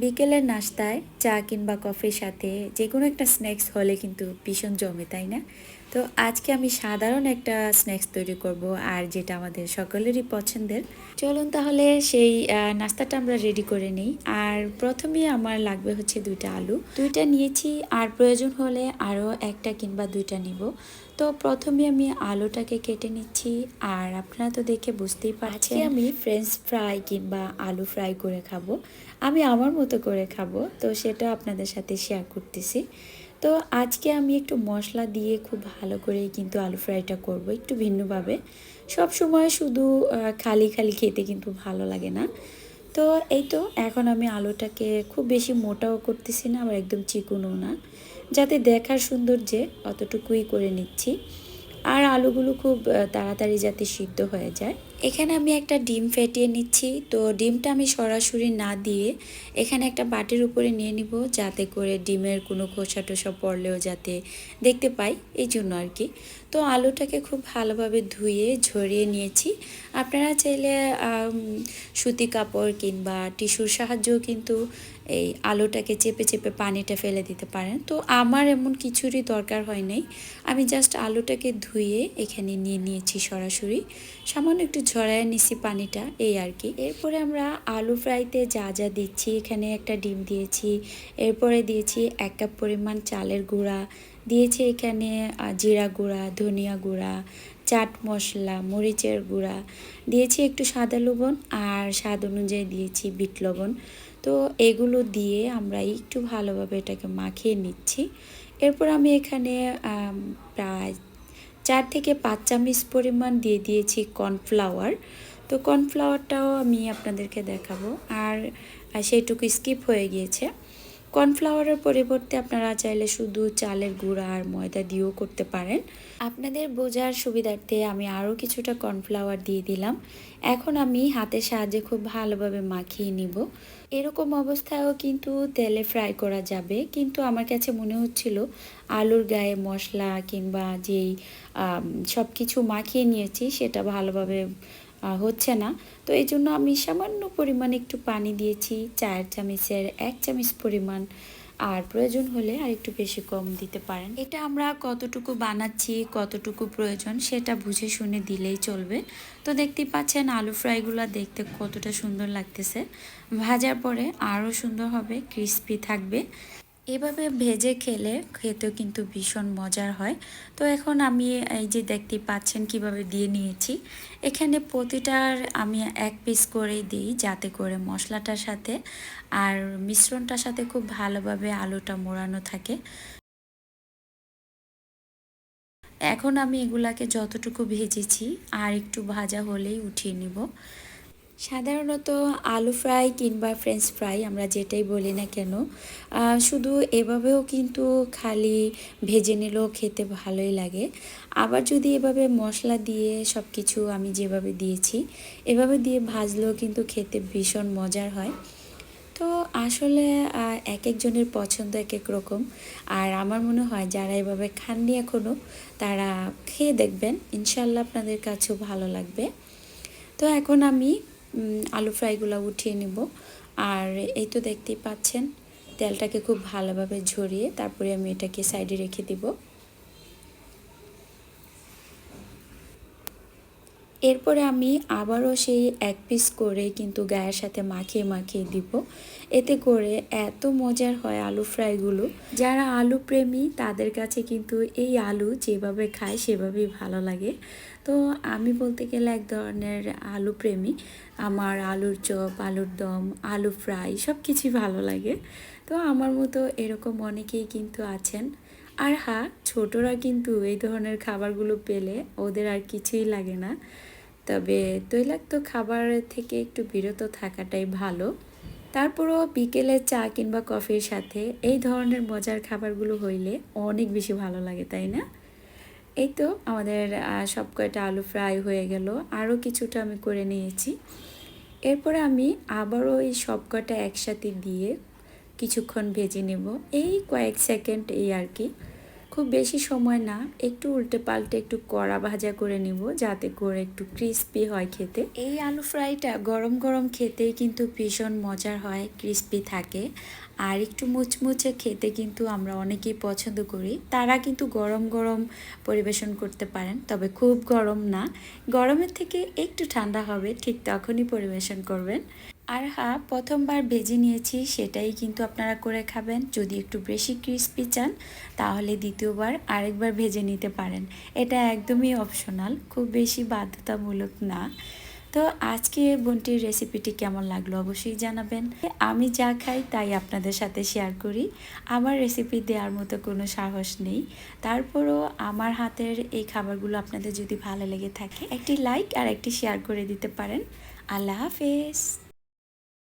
বিকেলের নাস্তায় চা কিংবা কফির সাথে যে কোনো একটা স্ন্যাক্স হলে কিন্তু ভীষণ জমে, তাই না? তো আজকে আমি সাধারণ একটা স্ন্যাক্স তৈরি করব আর যেটা আমাদের সকলেরই পছন্দের। চলুন তাহলে সেই নাস্তাটা আমরা রেডি করে নিই। আর প্রথমেই আমার লাগবে হচ্ছে দুইটা আলু। দুইটা নিয়েছি, আর প্রয়োজন হলে আরও একটা কিংবা দুইটা নিব। তো প্রথমে আমি আলুটাকে কেটে নিচ্ছি, আর আপনারা তো দেখে বুঝতেই পারছেন। আমি ফ্রেঞ্চ ফ্রাই কিংবা আলু ফ্রাই করে খাব। আমি আমার মতো করে খাব, তো সেটা আপনাদের সাথে শেয়ার করতেছি। তো আজকে আমি একটু মশলা দিয়ে খুব ভালো করে কিন্তু আলু ফ্রাইটা করব একটু ভিন্নভাবে। সব সময় শুধু খালি খালি খেতে কিন্তু ভালো লাগে না। তো এই তো এখন আমি আলুটাকে খুব বেশি মোটাও করতেছি না, আবার একদম চিকুনও না। যাতে দেখার সৌন্দর্যে অতটুকুই করে নিচ্ছি। আর আলুগুলো খুব তাড়াতাড়ি যাতে সিদ্ধ হয়ে যায়। এখানে আমি একটা ডিম ফেটিয়ে নিচ্ছি। তো ডিমটা আমি সরাসরি না দিয়ে এখানে একটা বাটির উপরে নিয়ে নিব, যাতে করে ডিমের কোনো খোসা টোসা পড়লেও যাতে দেখতে পাই। এই জন্য আর কি। তো আলুটাকে খুব ভালোভাবে ধুয়ে, ঝরিয়ে নিয়েছি। আপনারা চাইলে সুতি কাপড় কিংবা টিস্যুর সাহায্যেও কিন্তু এই আলুটাকে চেপে চেপে পানিটা ফেলে দিতে পারেন। তো আমার এমন কিছুরই দরকার হয় নাই। আমি জাস্ট আলুটাকে ধুয়ে এখানে নিয়ে নিয়েছি সরাসরি। সামান্য একটু ঝরায় নিছি পানিটা, এই আর কি। এরপরে আমরা আলু ফ্রাইতে যা যা দিচ্ছি, এখানে একটা ডিম দিয়েছি। এরপরে দিয়েছি এক কাপ পরিমাণ চালের গুঁড়া দিয়েছি এখানে জিরা গুঁড়া, ধনিয়া গুঁড়া, চাট মশলা, মরিচের গুঁড়া। দিয়েছি একটু সাদা লবণ আর স্বাদ অনুযায়ী দিয়েছি বিট লবণ। তো এগুলো দিয়ে আমরা একটু ভালোভাবে এটাকে মাখিয়ে নিচ্ছি। এরপর আমি এখানে প্রায় চার থেকে পাঁচ চামচ পরিমাণ দিয়ে দিয়েছি কর্নফ্লাওয়ার। তো কর্নফ্লাওয়ারটাও আমি আপনাদেরকে দেখাবো। আর সেইটুকু স্কিপ হয়ে গিয়েছে। কর্নফ্লাওয়ারের পরিবর্তে আপনারা চাইলে শুধু চালের গুঁড়া আর ময়দা দিয়েও করতে পারেন। আপনাদের বোঝার সুবিধার্থে আমি আরও কিছুটা কর্নফ্লাওয়ার দিয়ে দিলাম। এখন আমি হাতের সাহায্যে খুব ভালোভাবে মাখিয়ে নিব। এরকম অবস্থায়ও কিন্তু তেলে ফ্রাই করা যাবে। কিন্তু আমার কাছে মনে হচ্ছিল আলুর গায়ে মশলা কিংবা যেই সব কিছু মাখিয়ে নিয়েছি, সেটা ভালোভাবে হচ্ছে না। তো এই জন্য আমি সামান্য পরিমাণে একটু পানি দিয়েছি, চার চামচের এক চামচ পরিমাণ। আর প্রয়োজন হলে আর একটু বেশি কম দিতে পারেন। এটা আমরা কতটুকু বানাচ্ছি, কতটুকু প্রয়োজন সেটা বুঝে শুনে দিলেই চলবে। তো দেখতেই পাচ্ছেন আলু ফ্রাইগুলো দেখতে কতটা সুন্দর লাগতেছে। ভাজার পরে আরও সুন্দর হবে, ক্রিস্পি থাকবে। এভাবে ভেজে খেলে খেতেও কিন্তু ভীষণ মজার হয়। তো এখন আমি এই যে দেখতে পাচ্ছেন কীভাবে দিয়ে নিয়েছি, এখানে প্রতিটার আমি এক পিস করেই দিই যাতে করে মশলাটার সাথে আর মিশ্রণটার সাথে খুব ভালোভাবে আলুটা মোড়ানো থাকে। এখন আমি এগুলাকে যতটুকু ভেজেছি আর একটু ভাজা হলেই উঠিয়ে নিব। সাধারণত আলু ফ্রাই কিংবা ফ্রেঞ্চ ফ্রাই আমরা যেটাই বলি না কেন শুধু এভাবেও কিন্তু খালি ভেজে নিলেও খেতে ভালোই লাগে। আবার যদি এভাবে মশলা দিয়ে সব কিছু আমি যেভাবে দিয়েছি, এভাবে দিয়ে ভাজলেও কিন্তু খেতে ভীষণ মজার হয়। তো আসলে এক একজনের পছন্দ এক এক রকম। আর আমার মনে হয় যারা এভাবে খাননি এখনও তারা খেয়ে দেখবেন। ইনশাল্লাহ আপনাদের কাছেও ভালো লাগবে। তো এখন আমি আলু ফ্রাইগুলো উঠিয়ে নিব। আর এই তো দেখতেই পাচ্ছেন, তেলটাকে খুব ভালোভাবে ঝরিয়ে তারপরে আমি এটাকে সাইডে রেখে দিব। এরপরে আমি আবারও সেই এক পিস করে কিন্তু গায়ের সাথে মাখিয়ে মাখিয়ে দিব। এতে করে এত মজার হয় আলু ফ্রাইগুলো। যারা আলু প্রেমী, তাদের কাছে কিন্তু এই আলু যেভাবে খায় সেভাবেই ভালো লাগে। তো আমি বলতে গেলে এক ধরনের আলু প্রেমী। আমার আলুর চপ, আলুর দম, আলু ফ্রাই সব কিছুই ভালো লাগে। তো আমার মতো এরকম অনেকেই কিন্তু আছেন। আর হ্যাঁ ছোটরা কিন্তু এই ধরনের খাবারগুলো পেলে ওদের আর কিছুই লাগে না। তবে তৈলাক্ত খাবার থেকে একটু বিরত থাকাটাই ভালো। তারপরও বিকেলে চা কিংবা কফির সাথে এই ধরনের মজার খাবারগুলো হইলে অনেক বেশি ভালো লাগে, তাই না? এই তো আমাদের সব কয়টা আলু ফ্রাই হয়ে গেল। আরও কিছুটা আমি করে নিয়েছি। এরপরে আমি আবারও এই সব কয়টা একসাথে দিয়ে কিছুক্ষণ ভেজে নেব। এই কয়েক সেকেন্ড এই আর কি। খুব বেশি সময় না, একটু উল্টে পাল্টে একটু কড়া ভাজা করে নিব যাতে করে একটু ক্রিস্পি হয় খেতে। এই আলু ফ্রাইটা গরম গরম খেতেই কিন্তু ভীষণ মজার হয় ক্রিস্পি থাকে। আর একটু মুচমুচে খেতে কিন্তু আমরা অনেকেই পছন্দ করি। তারা কিন্তু গরম গরম পরিবেশন করতে পারেন, তবে খুব গরম না। গরমের থেকে একটু ঠান্ডা হবে, ঠিক তখনই পরিবেশন করবেন। আর হ্যাঁ প্রথমবার ভেজে নিয়েছি, সেটাই কিন্তু আপনারা করে খাবেন। যদি একটু বেশি ক্রিস্পি চান, তাহলে দ্বিতীয়বার আরেকবার ভেজে নিতে পারেন। এটা একদমই অপশনাল খুব বেশি বাধ্যতামূলক না। তো আজকে বোনটির রেসিপিটি কেমন লাগল অবশ্যই জানাবেন। আমি যা খাই, তাই আপনাদের সাথে শেয়ার করি। আমার রেসিপি দেওয়ার মতো কোনো সাহস নেই। তারপরও আমার হাতের এই খাবারগুলো আপনাদের যদি ভালো লেগে থাকে, একটি লাইক আর একটি শেয়ার করে দিতে পারেন। আল্লাহ হাফেজ।